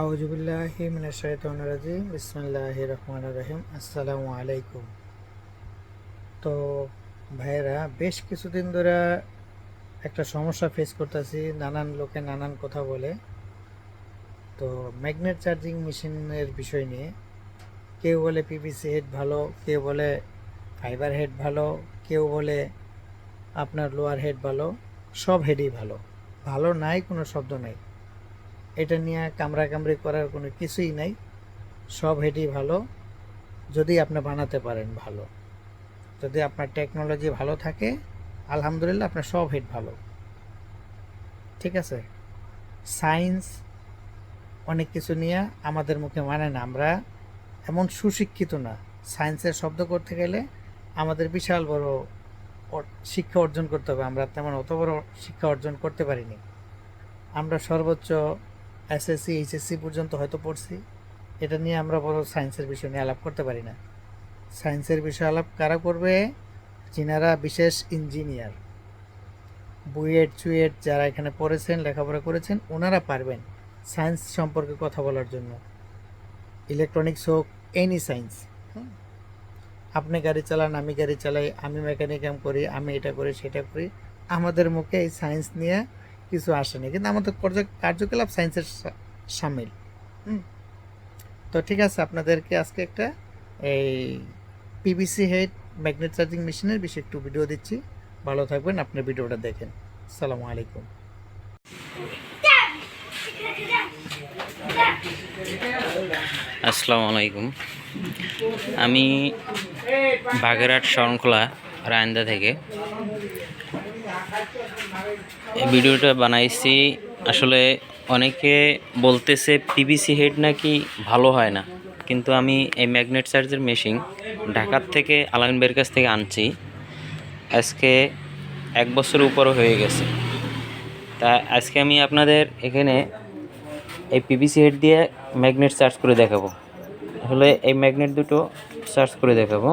আউজুবিল্লাহি মিনাশ শাইতানির রাজিম। বিসমিল্লাহির রহমানির রহিম। আসসালামু আলাইকুম। তো ভাইয়েরা, বেশ কিছুদিন ধরে একটা সমস্যা ফেস করতেছি। নানান লোকে নানান কথা বলে। তো ম্যাগনেট চার্জিং মেশিনের বিষয় নিয়ে। কেউ বলে পিভিসি হেড ভালো, কেউ বলে ফাইবার হেড ভালো, কেউ বলে আপনার লোয়ার হেড ভালো, সব হেডই ভালো। ভালো নাই, কোনো শব্দ নাই। এটা নিয়ে কামড়া কামড়ি করার কোনো কিছুই নাই। সব হেডই ভালো। যদি আপনি বানাতে পারেন ভালো। যদি আপনার টেকনোলজি ভালো থাকে, আলহামদুলিল্লাহ আপনার সব হেড ভালো। ঠিক আছে? সায়েন্স অনেক কিছু নিয়ে আমাদের মুখে মানে না। আমরা এমন সুশিক্ষিত না। সায়েন্সের শব্দ করতে গেলে আমাদের বিশাল বড় শিক্ষা অর্জন করতে হবে। আমরা তেমন অত বড় শিক্ষা অর্জন করতে পারিনি। আমরা সর্বোচ্চ এসএসসি এইচএসসি পর্যন্ত হয়তো পড়ছি। এটা নিয়ে আমরা বড় সায়েন্সের বিষয় নিয়ে আলাপ করতে পারি না। সায়েন্সের বিষয় আলাপ কারা করবে? যিনারা বিশেষ ইঞ্জিনিয়ার বুয়েট, চুয়েট যারা এখানে পড়েছেন, লেখাপড়া করেছেন, ওনারা পারবেন সায়েন্স সম্পর্কে কথা বলার জন্য। ইলেকট্রনিক্স হোক এনি সায়েন্স আপনি গাড়ি চালান, আমি গাড়ি চালাই, আমি মেকানিকাম করি, আমি এটা করি, সেটা করি। আমাদের মুখে এই সায়েন্স নিয়ে কিছু আসেনি। কিন্তু আমাদের কার্য- কার্যকলাপ সায়েন্সের সামিল। তো ঠিক আছে, আপনাদেরকে আজকে একটা এই পিভিসি হেড ম্যাগনেট চার্জিং মেশিনের বিষয়ে একটু ভিডিও দিচ্ছি। ভালো থাকবেন, আপনি ভিডিওটা দেখেন। আসসালামু আলাইকুম। আসসালামু আলাইকুম। আমি বাগেরহাট শরণখোলা, রায়ন্দা থেকে। এই ভিডিওটা বানাইছি। আসলে অনেকে বলতেছে, পিভিসি হেড নাকি ভালো হয় না। কিন্তু আমি এই ম্যাগনেট চার্জের মেশিন ঢাকার থেকে আলামিন বের কাছ থেকে আনছি। আজকে এক বছর উপরও হয়ে গেছে। তা আজকে আমি আপনাদের এখানে এই পিভিসি হেড দিয়ে ম্যাগনেট চার্জ করে দেখাবো। আসলে এই ম্যাগনেট দুটো চার্জ করে দেখাবো।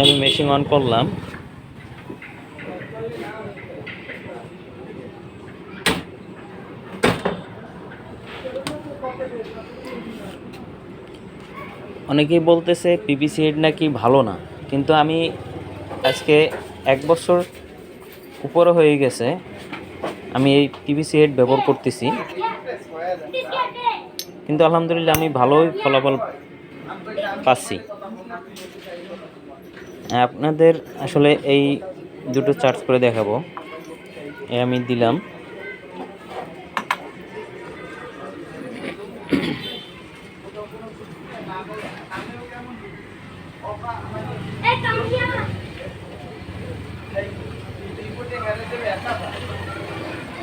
আমি মেশিন অন করলাম। অনেকেই বলতেছে পিভিসি হেড নাকি ভালো না, কিন্তু আমি আজকে এক বছর উপরে হয়ে গেছে, আমি এই পিভিসি হেড ব্যবহার করতেছি। কিন্তু আলহামদুলিল্লাহ আমি ভালোই ফলাফল পাচ্ছি। আপনাদের আসলে এই দুটো চার্জ করে দেখাবো। এ আমি দিলাম।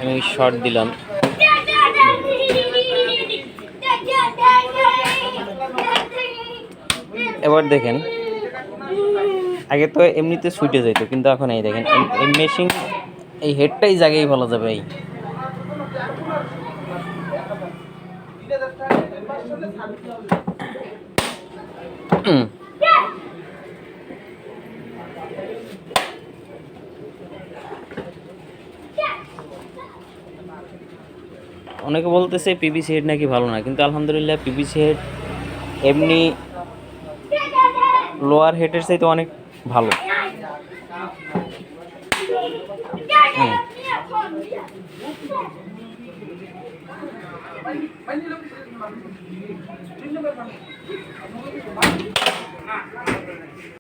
আমি শর্ট দিলাম। এবার দেখেন আগে তো এমনিতে সুইটে যেত কিন্তু এখন এই দেখেন, এই- মেশিন এই হেডটাই জায়গায় ভালো যাবে, এই। অনেকে বলতেছে পিভিসি হেড নাকি ভালো না, কিন্তু আলহামদুলিল্লাহ পিভিসি হেড এমনি লোয়ার হেডের চাইতে অনেক ভালো হুম।